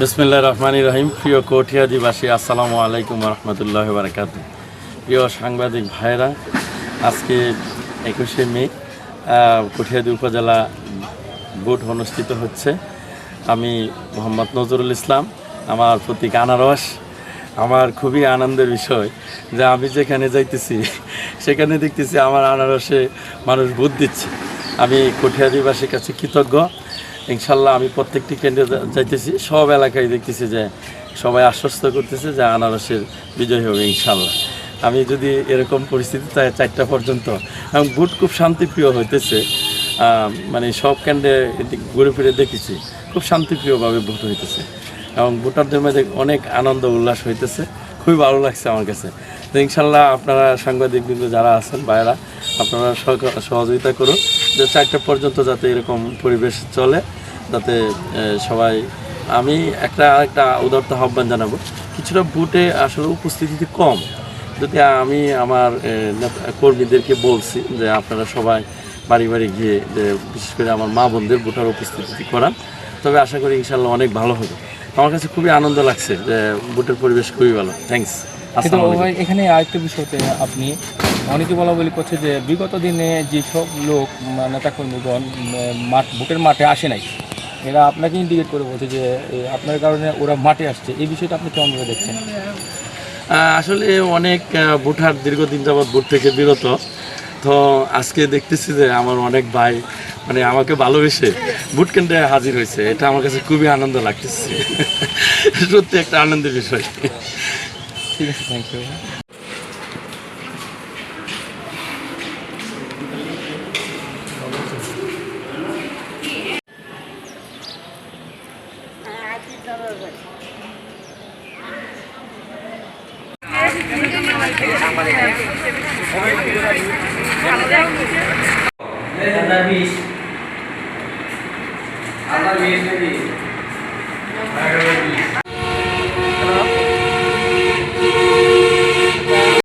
বিসমিল্লা রহমান রহিম। প্রিয় কোঠিয়াদিবাসী আসসালামু আলাইকুম রহমতুল্লাহ বারকাত প্রিয় সাংবাদিক ভাইরা আজকে একুশে মে কঠিয়াদি উপজেলা ভোট অনুষ্ঠিত হচ্ছে। আমি মোহাম্মদ নজরুল ইসলাম, আমার প্রতীক আনারস আমার খুবই আনন্দের বিষয় যে আমি যেখানে যাইতেছি, সেখানে দেখতেছি আমার আনারসে মানুষ ভোট দিচ্ছে। আমি কঠিয়াদিবাসীর কাছে কৃতজ্ঞ। ইনশাল্লাহ আমি প্রত্যেকটি কেন্দ্রে যাইতেছি, সব এলাকায় দেখতেছি যে সবাই আশ্বস্ত করতেছে যে আনারসের বিজয় হবে ইনশাল্লাহ। আমি যদি এরকম পরিস্থিতি থাকে চারটা পর্যন্ত, এবং খুব শান্তিপ্রিয় হইতেছে মানে সব কেন্দ্রে ঘুরে ফিরে দেখেছি, খুব শান্তিপ্রিয়ভাবে ভোট হইতেছে। এবং ভোটারদের মধ্যে অনেক আনন্দ উল্লাস হইতেছে, খুবই ভালো লাগছে আমার কাছে। তো ইনশাল্লাহ আপনারা সাংবাদিক বিন্দু যারা আছেন বাইরা আপনারা সহযোগিতা করুন যে চারটা পর্যন্ত যাতে এরকম পরিবেশ চলে যাতে সবাই আমি একটা একটা উদারতা আহ্বান জানাব কিছুটা বুটে আসলে উপস্থিতি কম। যদি আমি আমার কর্মীদেরকে বলছি যে আপনারা সবাই বাড়ি বাড়ি গিয়ে যে বিশেষ করে আমার মা বোনদের ভোটার উপস্থিতি করান তবে আশা করি ইনশাল্লাহ অনেক ভালো হবে। আমার কাছে খুবই আনন্দ লাগছে যে ভোটের পরিবেশ খুবই ভালো। থ্যাংকস এখানে আরেকটা বিষয়তে আপনি অনেকে বলা বলি করছে যে বিগত দিনে যেসব লোক নেতাকর্মীগণ মাঠ ভোটের মাঠে আসে নাই এরা আপনাকে ইন্ডিকেট করে বলছে যে আপনার কারণে ওরা মাঠে আসছে। এই বিষয়টা আপনি কেমন করে দেখছেন আসলে অনেক ভোটার দীর্ঘদিন যাবৎ ভোট থেকে বিরত। তো আজকে দেখতেছি যে আমার অনেক ভাই মানে আমাকে ভালোবেসে ভোট কেন্দ্রে হাজির হয়েছে। এটা আমার কাছে খুবই আনন্দ লাগতেছে। সত্যি একটা আনন্দের বিষয়। ঠিক আছে থ্যাংক ইউ আল্লাহ বিশ আল্লাহ বিশ